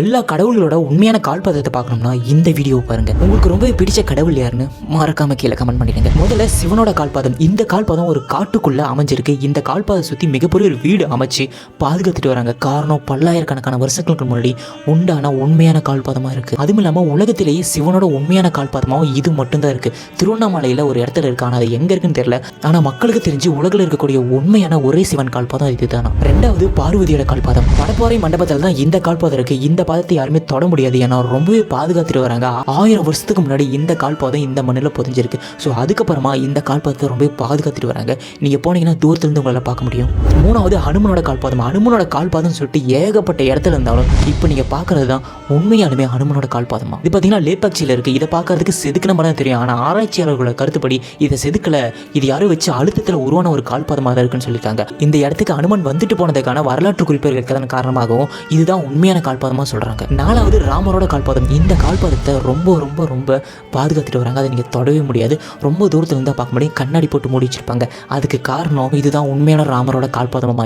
எல்லா கடவுள்களோட உண்மையான கால்பாதத்தை பார்க்கணும்னா இந்த வீடியோ பாருங்க. உங்களுக்கு ரொம்ப பிடிச்ச கடவுள் யாருன்னு மறக்காம கீழே கமெண்ட் பண்ணிடுங்க. முதல்ல சிவனோட கால்பாதம். இந்த கால்பாதம் ஒரு காட்டுக்குள்ள அமைஞ்சிருக்கு. இந்த கால்பாதம் சுத்தி மிகப்பெரிய ஒரு வீடு அமைச்சு பாதுகாத்துட்டு வராங்க. காரணம் பல்லாயிரக்கணக்கான வருஷங்களுக்கு முன்னாடி உண்டான உண்மையான கால்பாதமா இருக்கு. அதுவும் இல்லாம உலகத்திலேயே சிவனோட உண்மையான கால்பாதமாவும் இது மட்டும்தான் இருக்கு. திருவண்ணாமலையில ஒரு இடத்துல இருக்கு ஆனா அது எங்க இருக்குன்னு தெரியல. ஆனா மக்களுக்கு தெரிஞ்சு உலகில் இருக்கக்கூடிய உண்மையான ஒரே சிவன் கால்பாதம் இதுதானா? ரெண்டாவது பார்வதியோட கால்பாதம். படப்பாறை மண்டபத்தில் தான் இந்த கால்பாதம் இருக்கு. இந்த பாதத்தை யாருமே தொட முடியாது. ஏன்னா ரொம்பவே பாதுகாத்துட்டு வராங்க. ஆயிரம் வருஷத்துக்கு முன்னாடி இந்த கால்பாதம் இந்த மண்ணில் புதைஞ்சிருக்கு. ஸோ அதுக்கப்புறமா இந்த கால்பாதத்தை ரொம்பவே பாதுகாத்துட்டு வராங்க. நீங்கள் போனீங்கன்னா தூரத்துலேருந்து உங்களால் பார்க்க முடியும். மூணாவது ஹனுமனோட கால்பாதம். ஹனுமனோட கால்பாதம் சொல்லிட்டு ஏகப்பட்ட இடத்துல இருந்தாலும் இப்போ நீங்கள் பார்க்குறது தான் உண்மையாலுமே ஹனுமனோட கால்பாதமாக இது பார்த்தீங்கன்னா லேபாக்சியில் இருக்குது இதை பார்க்கறதுக்கு செதுக்கின மாதிரி தான் தெரியும். ஆனால் ஆராய்ச்சியாளர்களோட கருத்துப்படி இதை செதுக்கலை. இது யாரும் வச்சு அழுத்தத்தில் உருவான ஒரு கால்பாதமாக தான் இருக்குன்னு சொல்லியிருக்காங்க. இந்த இடத்துக்கு அனுமன் வந்துட்டு போனதுக்கான வரலாற்று குறிப்புகள் இருக்கிறதன் காரணமாகவும் இதுதான் உண்மையான கால்பாதமாக சொல்கிறாங்க நாலாவது ராமரோட கால்பாதம். இந்த கால்பாதத்தை ரொம்ப ரொம்ப ரொம்ப பாதுகாத்துட்டு வராங்க. அதை நீங்கள் தொடவே முடியாது. ரொம்ப தூரத்தில் இருந்தால் பார்க்க முடியும். கண்ணாடி போட்டு மூடி வச்சிருப்பாங்க. அதுக்கு காரணம் இதுதான் உண்மையான ராமரோட கால்பாதமாக